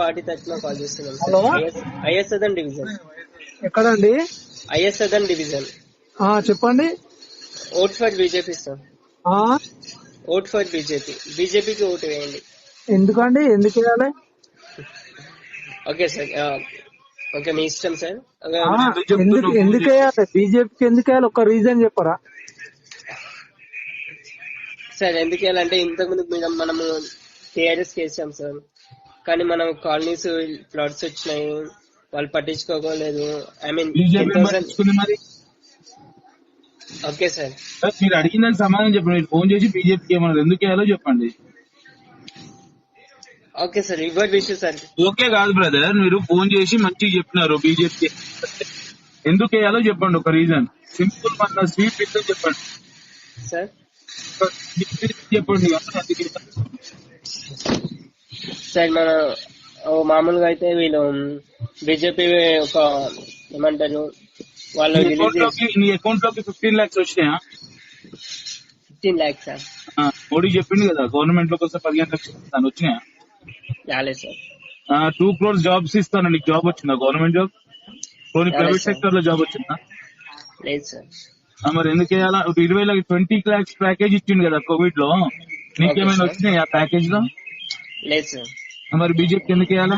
Party తరఫున call చేస్తున్నాం hello? IS Sadan division. ఎక్కడండి? IS Sadan division. ఆ చెప్పండి. Vote for BJP sir. ఆ? Vote for BJP. బీజేపీకి ఓటు వేయండి. ఎందుకండి? ఎందుకు వేయాలి? Okay sir. ఓకే మీ ఇష్టం సార్. ఎందుకు ఎందుకు వేయాలి? బీజేపీకి ఎందుకు వేయాలి? ఒక రీజన్ చెప్పరా? సార్ ఎందుకు వెళ్ళాలంటే ఇంతకు ముందు మీద- మనము టీఆర్ఎస్ చేసాం సార్. కానీ మనం కాలనీస్ ఫ్లడ్స్ వచ్చినాయి వాళ్ళు పట్టించుకోలేదు I mean okay sir sir, మీరు అడిగిన సమాధానం చెప్పండి. మీరు ఫోన్ చేసి బీజేపీకి ఏమన్నారు? ఎందుకు వేయాలో చెప్పండి. ఓకే సార్ రివర్డ్ విషయం సార్ ఓకే కాదు బ్రదర్. మీరు ఫోన్ చేసి మంచిగా చెప్పినారు బీజేపీ ఎందుకు వేయాలో చెప్పండి ఒక రీజన్. సింపుల్ మన స్వీట్ రీజన్ చెప్పండి. సార్ చెప్పండి. ఎందుకు వేయాలో. సార్ మన మామూలుగా అయితే వీళ్ళు బీజేపీ ఒక ఏమంటారు వాళ్ళు నీ అకౌంట్లోకి నీ అకౌంట్లోకి ఫిఫ్టీన్ లాక్స్ వచ్చినాయా? ఫిఫ్టీన్ ల్యాక్స్ సార్ మోడీ చెప్పింది కదా గవర్నమెంట్లోకి వస్తే పదిహేను లక్షలు ఇస్తాను వచ్చినాయా? రాలేదు సార్ టూ క్రోర్స్ జాబ్స్ ఇస్తాను నీకు జాబ్ వచ్చిందా గవర్నమెంట్ జాబ్ పోనీ ప్రైవేట్. సెక్టర్లో జాబ్ వచ్చిందా? లేదు సార్ మరి ఎందుకు వేయాలా? ఇరవై లక్ష ట్వంటీ లాక్స్ ప్యాకేజ్ ఇచ్చింది కదా కోవిడ్లో. నీకేమైనా. వచ్చినాయి ఆ ప్యాకేజ్లో? లేదు సార్ మరి బీజేపీ ఎందుకు వేయాలా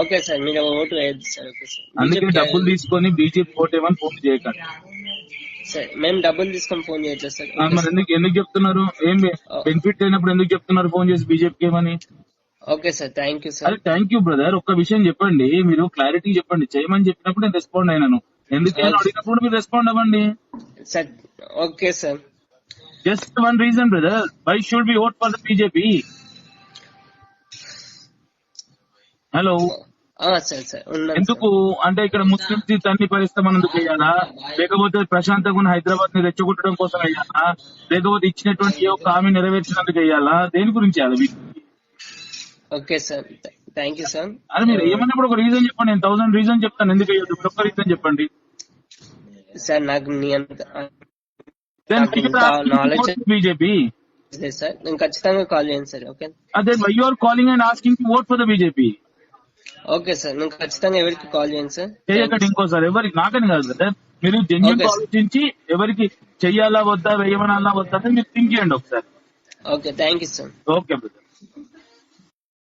ఓకే సార్ మీరు ఓటు వేయద్దు సార్ ఓకే సార్. అందుకే డబ్బులు తీసుకొని బీజేపీ ఓటేమని ఫోన్ చేయకండి. సార్ మేము డబ్బులు తీసుకొని ఫోన్ చేయట్లేదు సార్? మరి ఎందుకు ఎందుకు చెప్తున్నారు? ఏం బెనిఫిట్ అయినప్పుడు ఎందుకు చెప్తున్నారు ఫోన్ చేసి బీజేపీకి ఏమని okay sir thank you sir. Thank you brother ఒక్క విషయం చెప్పండి మీరు క్లారిటీ చెప్పండి. చేయమని చెప్పినప్పుడు నేను రెస్పాండ్ అయినాను. ఎందుకు అడిగినప్పుడు మీరు రెస్పాండ్ అవ్వండి. Sir okay sir. Just one reason brother why should be vote for the BJP hello. Sir sir. ఉన్నాను ఎందుకు? అంటే ఇక్కడ ముస్లింస్ని తన్ని పరిస్తామని ఎందుకు వేయాలా లేకపోతే ప్రశాంతంగా ఉన్న హైదరాబాద్ని రెచ్చగొట్టడం కోసం వేయాలా లేకపోతే ఇచ్చినటువంటి ఏ ఒక్క హామీ నెరవేర్చినందుకు వేయాలా దేని గురించి మీకు? Okay sir. Thank you sir. అరే మీరు ఏమన్నప్పుడు ఒక రీజన్ చెప్పండి. నేను థౌసండ్ రీజన్ చెప్తాను. ఎందుకు ఇప్పుడు ఒక్క రీజన్ చెప్పండి. సార్ నాకు మీ అంత బీజేపీ. సార్. నేను ఖచ్చితంగా కాల్ చేయండి sir okay? Then why are calling and asking to vote for the BJP okay sir నేను ఖచ్చితంగా ఎవరికి కాల్ చేయండి సార్. చేయకండి ఇంకోసారి ఎవరికి నాకని కాదు కదా. మీరు జెన్యున్. ఆలోచించి ఎవరికి చెయ్యాలా వద్దా వేయమనాలా వద్దా అని మీరు థింక్ చేయండి ఒకసారి. Okay thank you sir okay brother.